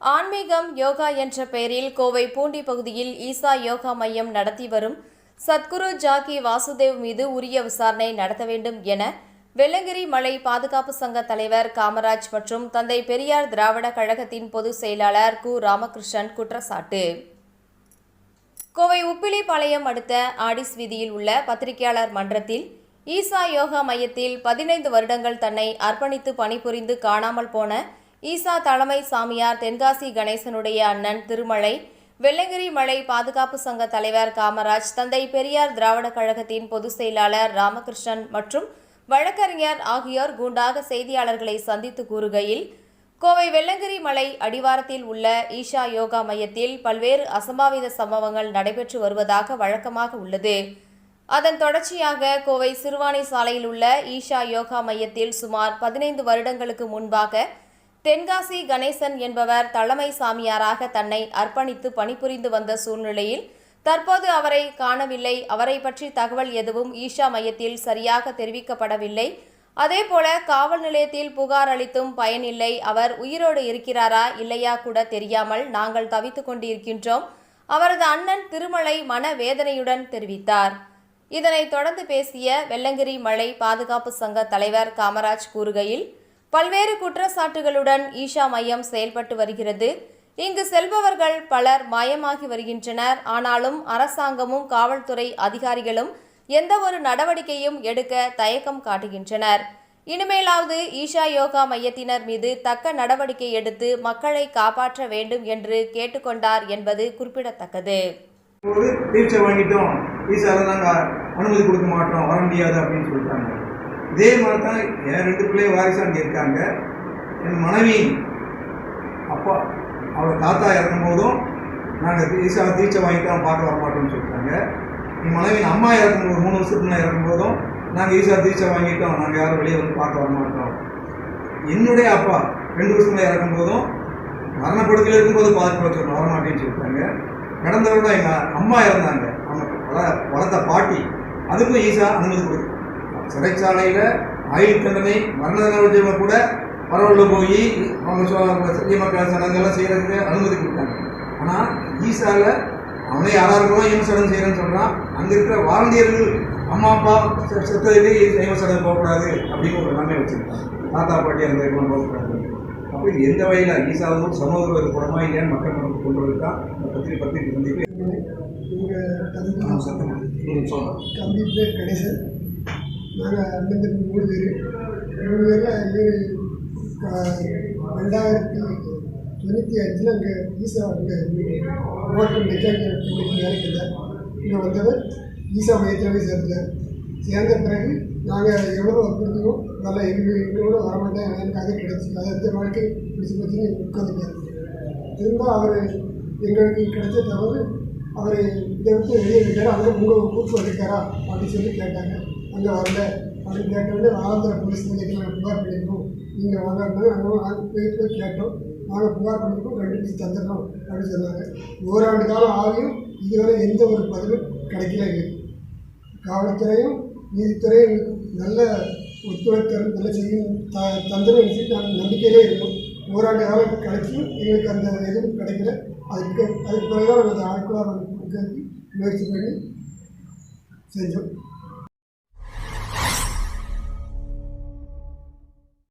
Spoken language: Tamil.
ஆன்மீகம் யோகா என்ற பெயரில் கோவை பூண்டி பகுதியில் ஈசா யோகா மையம் நடத்தி வரும் சத்குரு ஜாக்கி வாசுதேவ் மீது உரிய விசாரணை நடத்த வேண்டும் என வெள்ளங்கிரி மலை பாதுகாப்பு சங்க தலைவர் காமராஜ் மற்றும் தந்தை பெரியார் திராவிட கழகத்தின் பொதுச் செயலாளர் கு. ராமகிருஷ்ணன் குற்றச்சாட்டு. கோவை உப்பிலிப்பாளையம் அடுத்த ஆடிஸ் வீதியில் உள்ள பத்திரிகையாளர் மன்றத்தில் ஈசா யோகா மையத்தில் பதினைந்து வருடங்கள் தன்னை அர்ப்பணித்து பணிபுரிந்து காணாமல் போன ஈசா தலைமை சாமியார் தென்காசி கணேசனுடைய அண்ணன் திருமலை வெள்ளங்கிரி மலை பாதுகாப்பு சங்க தலைவர் காமராஜ் தந்தை பெரியார் திராவிட கழகத்தின் பொதுச் செயலாளர் ராமகிருஷ்ணன் மற்றும் வழக்கறிஞர் ஆகியோர் குண்டாக செய்தியாளர்களை சந்தித்து கூறுகையில் கோவை வெள்ளங்கிரி மலை அடிவாரத்தில் உள்ள ஈஷா யோகா மையத்தில் பல்வேறு அசம்பாவித சம்பவங்கள் நடைபெற்று வருவதாக வழக்கமாக உள்ளது. அதன் தொடர்ச்சியாக கோவை சிறுவாணி சாலையில் உள்ள ஈஷா யோகா மையத்தில் சுமார் பதினைந்து வருடங்களுக்கு முன்பாக தென்காசி கணேசன் என்பவர் தலைமை சாமியாராக தன்னை அர்ப்பணித்து பணிபுரிந்து வந்த சூழ்நிலையில் தற்போது அவரை காணவில்லை. அவரை பற்றி தகவல் எதுவும் ஈஷா மையத்தில் சரியாக தெரிவிக்கப்படவில்லை. அதேபோல காவல் நிலையத்தில் புகார் அளித்தும் பயனில்லை. அவர் உயிரோடு இருக்கிறாரா இல்லையா கூட தெரியாமல் நாங்கள் தவித்து கொண்டிருக்கின்றோம். அவரது அண்ணன் திருமலை மனவேதனையுடன் தெரிவித்தார். இதனைத் தொடர்ந்து பேசிய வெள்ளங்கிரி மலை பாதுகாப்பு சங்க தலைவர் காமராஜ் கூறுகையில் பல்வேறு குற்றச்சாட்டுகளுடன் ஈஷா மையம் செயல்பட்டு வருகிறது. இங்கு செல்பவர்கள் பலர் மாயமாகி வருகின்றனர். ஆனாலும் அரசாங்கமும் காவல்துறை அதிகாரிகளும் எந்த ஒரு நடவடிக்கையும் எடுக்க தயக்கம் காட்டுகின்றனர். இனிமேலாவது ஈஷா யோகா மையத்தினர் மீது தக்க நடவடிக்கை எடுத்து மக்களை காப்பாற்ற வேண்டும் என்று கேட்டுக்கொண்டார் என்பது குறிப்பிடத்தக்கது. தீட்சை வாங்கிட்டோம் ஈசால நாங்கள் அனுமதி கொடுக்க மாட்டோம் வர முடியாது அப்படின்னு சொல்லிட்டாங்க. இதே மாதிரி தான் என் ரெண்டு பிள்ளைய வாரிசு அங்கே இருக்காங்க. என் மனைவி அப்பா அவர் தாத்தா இறக்கும் போதும் நாங்கள் ஈசா தீட்சை வாங்கிக்கலாம் பார்க்க வரமாட்டோம்னு சொல்லிட்டாங்க. என் மனைவியின் அம்மா இறக்கும் ஒரு மூணு வருஷத்துக்கு நான் இறக்கும் போதும் நாங்கள் ஈசா தீட்சை வாங்கிட்டோம் நாங்கள் யாரும் வெளியே வந்து பார்க்க வர மாட்டோம் என்னுடைய அப்பா ரெண்டு வருஷத்துல இறக்கும் போதும் மரணப்படுக்கையில் இருக்கும்போது பார்த்து வச்சுருக்கோம் வர மாட்டேன்னு சொல்லிட்டாங்க. கடந்த வருடம் எங்கள் அம்மா இறந்தாங்க. அவங்க வள- வளர்த்த பாட்டி அதுக்கும் ஈஸா அனுமதி கொடுக்கும் சிறைச்சாலையில் ஆயுள் தண்டனை மரண தண்டனை கூட பரவல்ல போய் அவங்க சொ- சிறிய மக்கள் சடங்கெல்லாம் செய்கிறதுக்கு அனுமதி கொடுத்தாங்க. ஆனால் ஈசாவில் அவனே இருக்கலாம் ஈம சடங்கு செய்கிறேன்னு சொல்கிறான் அங்கே இருக்கிற வாரண்டியர்கள் அம்மா அப்பா செத்ததுக்கு ஈம சடங்கு போகக்கூடாது அப்படின்னு ஒரு நன்மை வச்சுருக்காங்க. தாத்தா பாட்டி அந்த இதெல்லாம் போகக்கூடாது. அப்போ இது எந்த வகையில் ஈசாவும் சமூக ஒரு குணமா இல்லையான்னு மக்கள் மனதில் கொண்டு வரது தான் இந்த பத்திரிகை பத்திரிகை சந்திப்பு. பேர் கணேசன் நாங்கள் ஐம்பத்தெட்டு மூணு பேர் மூணு பேரில் இவர் ரெண்டாயிரத்தி தொண்ணூற்றி அஞ்சில் அங்கே ஈசா அங்கே ஓட்டம் மெக்கானிக்கல் கம்பெனிக்கு வேலைக்கு இங்கே வந்தவர் ஈசா மையத்தில் போய் சேர்ந்தார். சேர்ந்த பிறகு நாங்கள் எவ்வளோ ஒர்க் நல்லா எங்கள் எங்களோட வரமாட்டேன். எனக்கு அது கிடச்சி. அதை எடுத்த வாழ்க்கை பிடிச்சி போச்சுன்னு உட்காந்துட்டார் திரும்ப அவர் எங்களுக்கு கிடைச்ச தகவல் அவர் இதை விட்டு வெளியே இருக்காரு அங்கே உங்கள் கூட்டு வந்திருக்காரா? அப்படின்னு சொல்லி கேட்டாங்க. இங்கே வரல அப்படின்னு கேட்டோடனே ஆந்திர போலீஸ் நிலையத்தில் நாங்கள் புகார் பண்ணியிருக்கோம் நீங்கள் வாங்க நாங்கள் நாங்கள் போய் போய் கேட்டோம். நாங்கள் புகார் பண்ணியிருக்கோம் கண்டுபிடிச்சு தந்துடுறோம் அப்படின்னு சொன்னாங்க. ஓராண்டு காலம் ஆகியும் இதுவரை எந்த ஒரு பதிலும் கிடைக்கல காவல்துறையும் நீதித்துறையும் நல்ல ஒத்துழைத்தரும் நல்ல செய்யும் த தந்துடும் நினச்சி நாங்கள் நம்பிக்கையிலே இருக்கோம் ஓராண்டு காலம் கிடைச்சியும் எங்களுக்கு அந்த எதுவும் கிடைக்கல. அதுக்கு அதுக்கு பிறகு தான் நாங்கள் அந்த ஆட்களாக முயற்சி பண்ணி செஞ்சோம்.